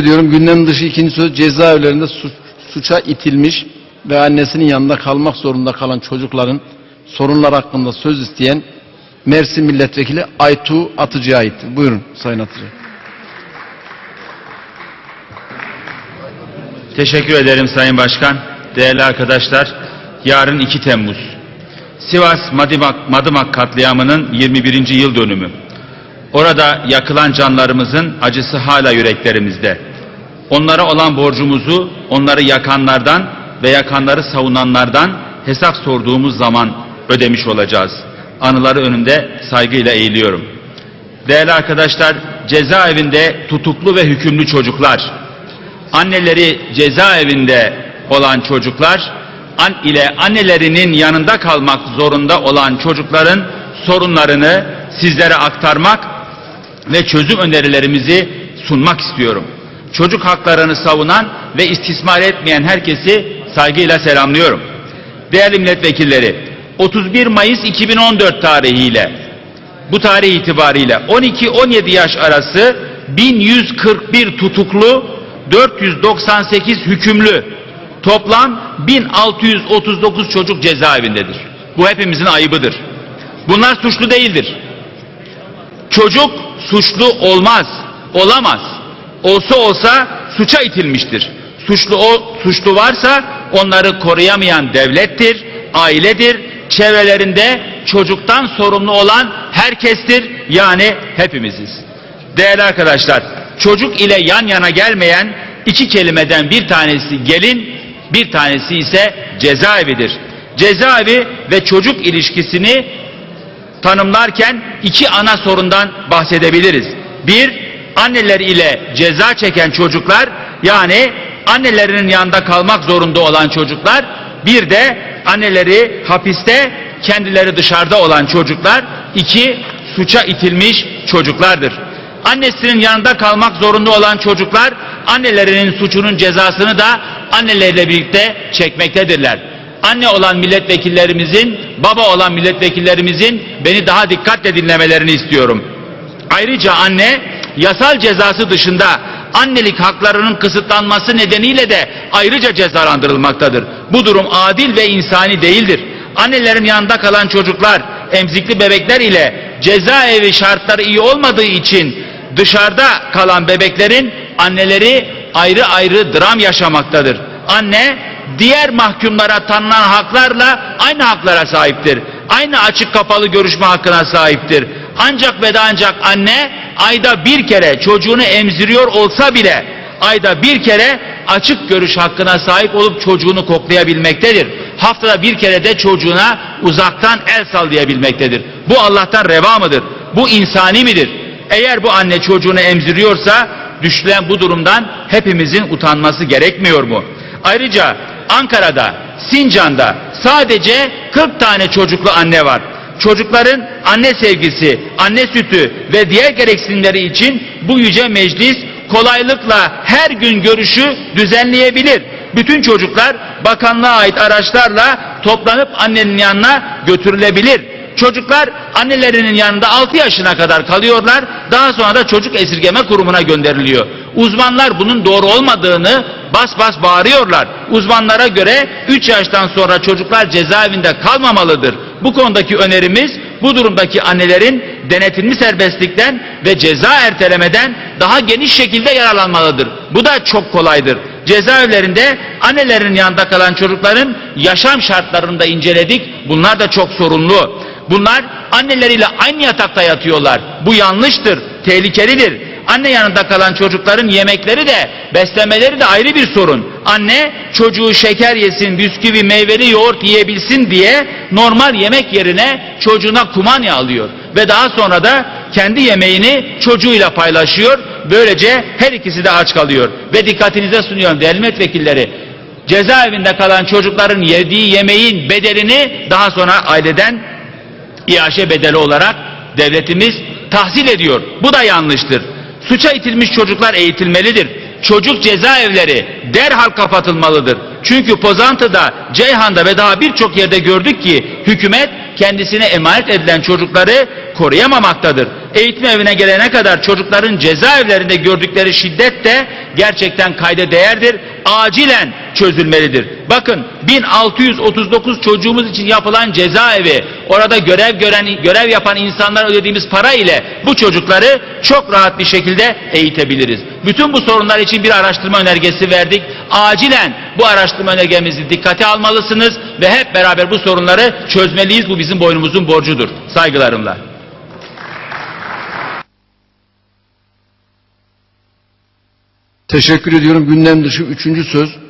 ediyorum. Gündem dışı ikinci söz cezaevlerinde su- suça itilmiş ve annesinin yanında kalmak zorunda kalan çocukların sorunlar hakkında söz isteyen Mersin Milletvekili Aytu Atıcı'ya aittir. Buyurun Sayın Atıcı. Teşekkür ederim Sayın Başkan. Değerli arkadaşlar, yarın 2 Temmuz. Sivas Madımak, Madımak katliamının 21. yıl dönümü. Orada yakılan canlarımızın acısı hala yüreklerimizde. Onlara olan borcumuzu onları yakanlardan ve yakanları savunanlardan hesap sorduğumuz zaman ödemiş olacağız. Anıları önünde saygıyla eğiliyorum. Değerli arkadaşlar, cezaevinde tutuklu ve hükümlü çocuklar, anneleri cezaevinde olan çocuklar an ile annelerinin yanında kalmak zorunda olan çocukların sorunlarını sizlere aktarmak ve çözüm önerilerimizi sunmak istiyorum. Çocuk haklarını savunan ve istismar etmeyen herkesi saygıyla selamlıyorum. Değerli milletvekilleri, 31 Mayıs 2014 tarihiyle bu tarih itibariyle 12-17 yaş arası 1141 tutuklu, 498 hükümlü, toplam 1639 çocuk cezaevindedir. Bu hepimizin ayıbıdır. Bunlar suçlu değildir. Çocuk suçlu olmaz, olamaz. Olsa olsa suça itilmiştir. Suçlu o suçlu varsa onları koruyamayan devlettir, ailedir, çevrelerinde çocuktan sorumlu olan herkestir. Yani hepimiziz. Değerli arkadaşlar, çocuk ile yan yana gelmeyen iki kelimeden bir tanesi gelin, bir tanesi ise cezaevidir. Cezaevi ve çocuk ilişkisini tanımlarken iki ana sorundan bahsedebiliriz. Bir, anneler ile ceza çeken çocuklar yani annelerinin yanında kalmak zorunda olan çocuklar. Bir de anneleri hapiste kendileri dışarıda olan çocuklar. iki suça itilmiş çocuklardır. Annesinin yanında kalmak zorunda olan çocuklar annelerinin suçunun cezasını da anneleriyle birlikte çekmektedirler anne olan milletvekillerimizin, baba olan milletvekillerimizin beni daha dikkatle dinlemelerini istiyorum. Ayrıca anne yasal cezası dışında annelik haklarının kısıtlanması nedeniyle de ayrıca cezalandırılmaktadır. Bu durum adil ve insani değildir. Annelerin yanında kalan çocuklar, emzikli bebekler ile cezaevi şartları iyi olmadığı için dışarıda kalan bebeklerin anneleri ayrı ayrı dram yaşamaktadır. Anne diğer mahkumlara tanınan haklarla aynı haklara sahiptir. Aynı açık kapalı görüşme hakkına sahiptir. Ancak ve ancak anne ayda bir kere çocuğunu emziriyor olsa bile ayda bir kere açık görüş hakkına sahip olup çocuğunu koklayabilmektedir. Haftada bir kere de çocuğuna uzaktan el sallayabilmektedir. Bu Allah'tan reva mıdır? Bu insani midir? Eğer bu anne çocuğunu emziriyorsa düşülen bu durumdan hepimizin utanması gerekmiyor mu? Ayrıca Ankara'da, Sincan'da sadece 40 tane çocuklu anne var. Çocukların anne sevgisi, anne sütü ve diğer gereksinimleri için bu yüce meclis kolaylıkla her gün görüşü düzenleyebilir. Bütün çocuklar bakanlığa ait araçlarla toplanıp annenin yanına götürülebilir. Çocuklar annelerinin yanında 6 yaşına kadar kalıyorlar. Daha sonra da çocuk esirgeme kurumuna gönderiliyor. Uzmanlar bunun doğru olmadığını bas bas bağırıyorlar. Uzmanlara göre 3 yaştan sonra çocuklar cezaevinde kalmamalıdır. Bu konudaki önerimiz bu durumdaki annelerin denetimli serbestlikten ve ceza ertelemeden daha geniş şekilde yararlanmalıdır. Bu da çok kolaydır. Cezaevlerinde annelerin yanında kalan çocukların yaşam şartlarını da inceledik. Bunlar da çok sorunlu. Bunlar anneleriyle aynı yatakta yatıyorlar. Bu yanlıştır, tehlikelidir. Anne yanında kalan çocukların yemekleri de, beslemeleri de ayrı bir sorun. Anne çocuğu şeker yesin, bisküvi, meyveli yoğurt yiyebilsin diye normal yemek yerine çocuğuna kumanya alıyor. Ve daha sonra da kendi yemeğini çocuğuyla paylaşıyor. Böylece her ikisi de aç kalıyor. Ve dikkatinize sunuyorum değerli milletvekilleri. Cezaevinde kalan çocukların yediği yemeğin bedelini daha sonra aileden iaşe bedeli olarak devletimiz tahsil ediyor. Bu da yanlıştır. Suça itilmiş çocuklar eğitilmelidir. Çocuk cezaevleri derhal kapatılmalıdır. Çünkü Pozantı'da, Ceyhan'da ve daha birçok yerde gördük ki hükümet kendisine emanet edilen çocukları koruyamamaktadır. Eğitim evine gelene kadar çocukların cezaevlerinde gördükleri şiddet de gerçekten kayda değerdir. Acilen çözülmelidir. Bakın 1639 çocuğumuz için yapılan cezaevi, orada görev gören görev yapan insanlara ödediğimiz para ile bu çocukları çok rahat bir şekilde eğitebiliriz. Bütün bu sorunlar için bir araştırma önergesi verdik. Acilen bu araştırma önergemizi dikkate almalısınız ve hep beraber bu sorunları çözmeliyiz. Bu bizim boynumuzun borcudur. Saygılarımla. Teşekkür ediyorum. Gündem dışı üçüncü söz